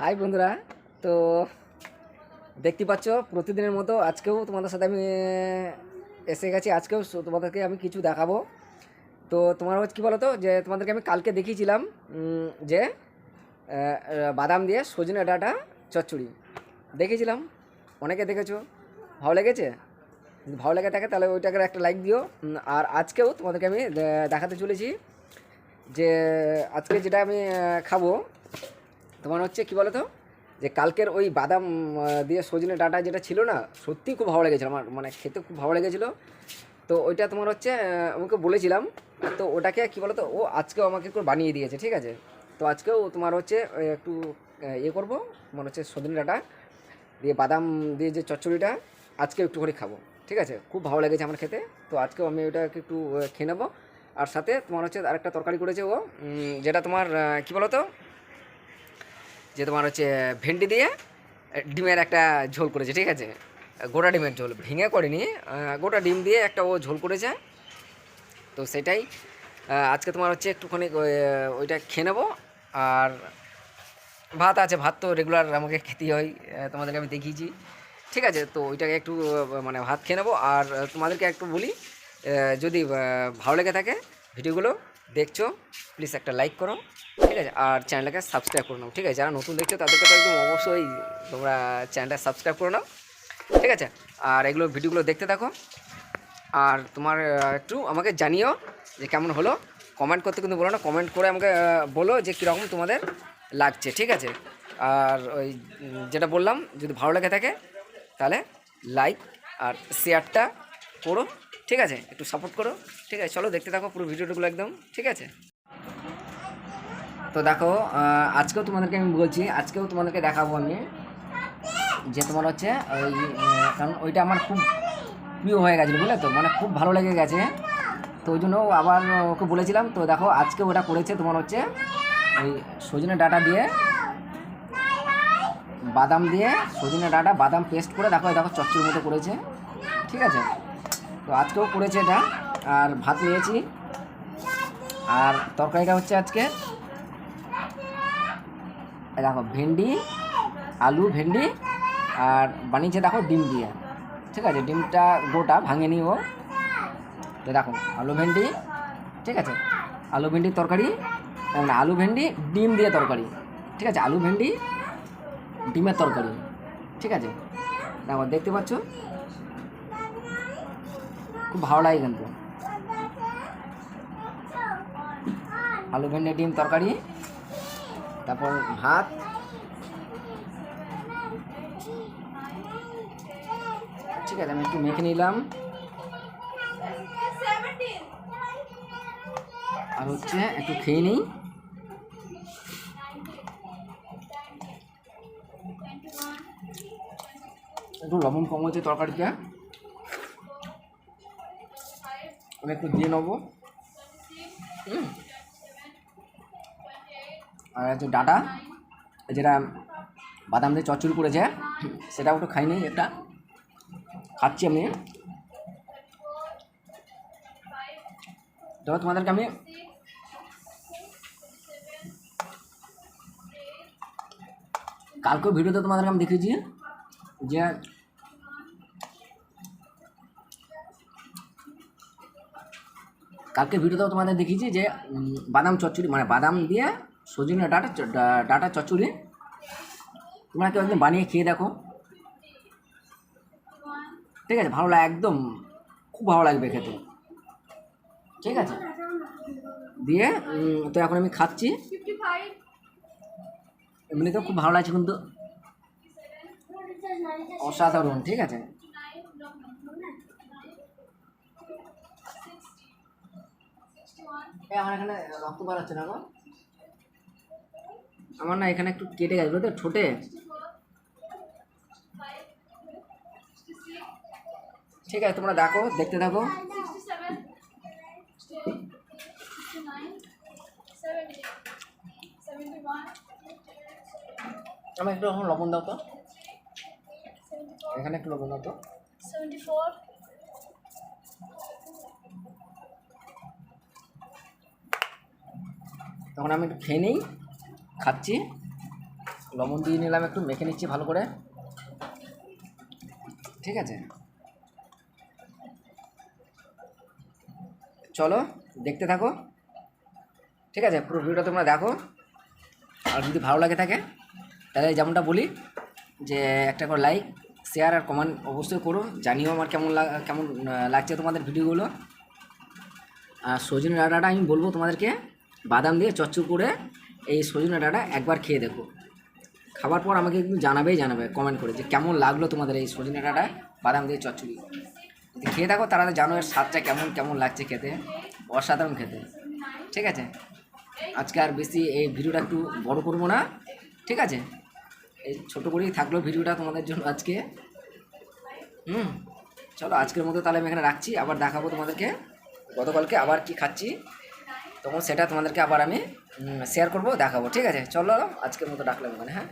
High বন্ধুরা। তো দেখতে পাচ্ছ, প্রতিদিনের মতো আজকেও তোমাদের সাথে আমি এসে গেছি। আজকেও তোমাদেরকে আমি কিছু দেখাবো। তো তোমার হচ্ছে কী বলো তো যে তোমাদেরকে আমি কালকে দেখিয়েছিলাম যে বাদাম দিয়ে সজনে ডাটা চচ্চড়ি। দেখেছিলাম? অনেকে দেখেছ? ভালো লেগেছে? ভালো লেগে থাকে, তাহলে ওইটাকে একটা লাইক দিও। আর আজকেও তোমাদেরকে আমি দেখাতে চলেছি যে, আজকে যেটা আমি খাব তোমার হচ্ছে কি বলো তো যে কালকের ওই বাদাম দিয়ে সজনে ডাটা যেটা ছিল না সত্যি খুব ভালো লেগেছিলো আমার মানে খেতে খুব ভালো লেগেছিলো। তো ওইটা তোমার হচ্ছে আমাকে বলেছিলাম। তো ওটাকে কি বলো তো ও আজকেও আমাকে একটু বানিয়ে দিয়েছে, ঠিক আছে? তো আজকেও তোমার হচ্ছে একটু ইয়ে করব, তোমার হচ্ছে সজনে ডাটা দিয়ে বাদাম দিয়ে যে চচ্চড়িটা, আজকে একটু করে খাব, ঠিক আছে? খুব ভালো লেগেছে আমার খেতে। তো আজকেও আমি ওটাকে একটু খেয়ে নেব। আর সাথে তোমার হচ্ছে আরেকটা তরকারি করেছে ও যেটা তোমার কি বলো তো যে তোমার হচ্ছে ভেন্ডি দিয়ে ডিমের একটা ঝোল করেছে, ঠিক আছে? গোটা ডিমের ঝোল। ভেঙে করেনি গোটা ডিম দিয়ে একটা ও ঝোল করেছে। তো সেটাই আজকে তোমার হচ্ছে একটুখানি ওইটা খেয়ে নেব। আর ভাত আছে, ভাত তো রেগুলার আমাকে খেতেই হয় তোমাদেরকে আমি দেখিয়েছি। ঠিক আছে, তো ওইটাকে একটু মানে ভাত খেয়ে নেব। আর তোমাদেরকে একটু বলি যদি ভালো লেগে থাকে ভিডিওগুলো, দেখছ প্লিজ একটা লাইক করো। ঠিক আছে? আর চ্যানেলটাকে সাবস্ক্রাইব করে নাও, ঠিক আছে? যারা নতুন দেখছ তাদেরকে তো একদম অবশ্যই তোমরা চ্যানেলটা সাবস্ক্রাইব করে নাও, ঠিক আছে? আর এগুলো ভিডিওগুলো দেখতে থাকো। আর তোমার একটু আমাকে জানিও যে কেমন হলো। কমেন্ট করতে কিন্তু বলো না কমেন্ট করে আমাকে বলো যে কীরকম তোমাদের লাগছে, ঠিক আছে? আর ওই যেটা বললাম, যদি ভালো লেগে থাকে, তাহলে লাইক আর শেয়ারটা করো, ঠিক আছে? একটু সাপোর্ট করো, ঠিক আছে? চলো দেখতে থাকো পুরো ভিডিওগুলো একদম, ঠিক আছে? তো দেখো আজকেও তোমাদেরকে আমি বলছি, আজকেও তোমাদেরকে দেখাবো আমি যে তোমার হচ্ছে ওই কারণ ওইটা আমার খুব প্রিয় হয়ে গেছিল, বুঝলে তো? মানে খুব ভালো লেগে গেছে। তো ওই জন্য আবার ওকে বলেছিলাম, তো দেখো, আজকে ওটা করেছে তোমার হচ্ছে ওই সজনে ডাটা দিয়ে, বাদাম দিয়ে, সজনে ডাটা, বাদাম পেস্ট করে দেখো দেখো, চচ্চড়ির মতো করেছে। ঠিক আছে? তো আজকেও করেছে এটা, আর ভাত নিয়েছি। আর তরকারিটা হচ্ছে আজকে দেখো ভেন্ডি, আলু, ভেন্ডি আর বানিয়েছে দেখো ডিম দিয়ে। ঠিক আছে, ডিমটা গোটা ভাঙেনি ও তো দেখো, আলু ভেন্ডি, ঠিক আছে, আলু ভেন্ডির তরকারি মানে আলু ভেন্ডি, ডিম দিয়ে তরকারি। ঠিক আছে, আলু ভেন্ডি, ডিমের তরকারি। ঠিক আছে, দেখো, দেখতে পাচ্ছ? খুব ভালো লাগে কিন্তু। আলু ভেন্ডি, ডিম, তরকারি। তারপর ভাত। ঠিক আছে, আমি একটু মেখে নিলাম। আর হচ্ছে একটু খেয়ে নিই। একটু লবণ কম হচ্ছে তরকারিতে আমি একটু দিয়ে নেব। হুম। আর হচ্ছে ডাটা, যেটা বাদাম দিয়ে চচ্চড়ি করেছে, সেটাও একটু খাই নিই একটা। খাচ্ছি আমি। তো তোমাদেরকে আমি কালকেও ভিডিওতে তোমাদেরকে আমি দেখেছি যে কালকে ভিডিওতেও তোমাদের দেখিয়েছি যে বাদাম চচ্চড়ি মানে বাদাম দিয়ে সজনে ডাটা ডাটা চচ্চড়ি। তোমরা কেউ একদিন বানিয়ে খেয়ে দেখো। ঠিক আছে ভালো লাগে একদম খুব ভালো লাগবে খেতে। ঠিক আছে? দিয়ে তো এখন আমি খাচ্ছি। এমনিতেও খুব ভালো লাগছে কিন্তু। অসাধারণ ঠিক আছে? এ, আমার এখানে রক্ত বার হচ্ছে না গো। আমার না এখানে একটু কেটে গেছে তো? ঠোঁটে। ঠিক আছে, তোমরা দেখো, দেখতে থাকো। আমার একটু এখন লবণ দাও তো। এখানে একটু লবণ দাও তো। 74 তখন আমি একটু খেয়ে নিই। খাচ্ছি। লবণ দিয়ে নিলাম একটু, মেখে নিচ্ছি ভালো করে। ঠিক আছে? চলো, দেখতে থাকো। ঠিক আছে, পুরো ভিডিওটা তোমরা দেখো। আর যদি ভালো লাগে থাকে, তাহলে যেমনটা বলি, যে একটা করে লাইক শেয়ার আর কমেন্ট অবশ্যই করো। জানিও আমার কেমন কেমন লাগছে তোমাদের ভিডিওগুলো। আর সজনে ডাঁটাটা আমি বলব তোমাদেরকে, বাদাম দিয়ে চচ্চড় করে এই সজনে ডাঁটা একবার খেয়ে দেখো। খাবার পর আমাকে একটু জানাবেই জানাবে কমেন্ট করে যে কেমন লাগল তোমাদের এই সজনে ডাঁটা বাদাম দিয়ে চচ্চড়ি। খেয়ে দেখো তারা জানো এর স্বাদটা কেমন কেমন লাগছে খেতে। অসাধারণ খেতে। ঠিক আছে? আজকে আর বেশি এই ভিডিওটা একটু বড় করব না। ঠিক আছে? এই ছোটো করেই থাকল ভিডিওটা তোমাদের জন্য আজকে। হুম? চলো আজকের মতো তাহলে আমি এখানে রাখছি। আবার দেখাবো তোমাদেরকে। গতকালকে আবার কি খাচ্ছি। তখন সেটা তোমাদেরকে আবার আমি শেয়ার করব, দেখাবো, ঠিক আছে? চলো, আজকের মতো ডাকলাম ওখানে হ্যাঁ?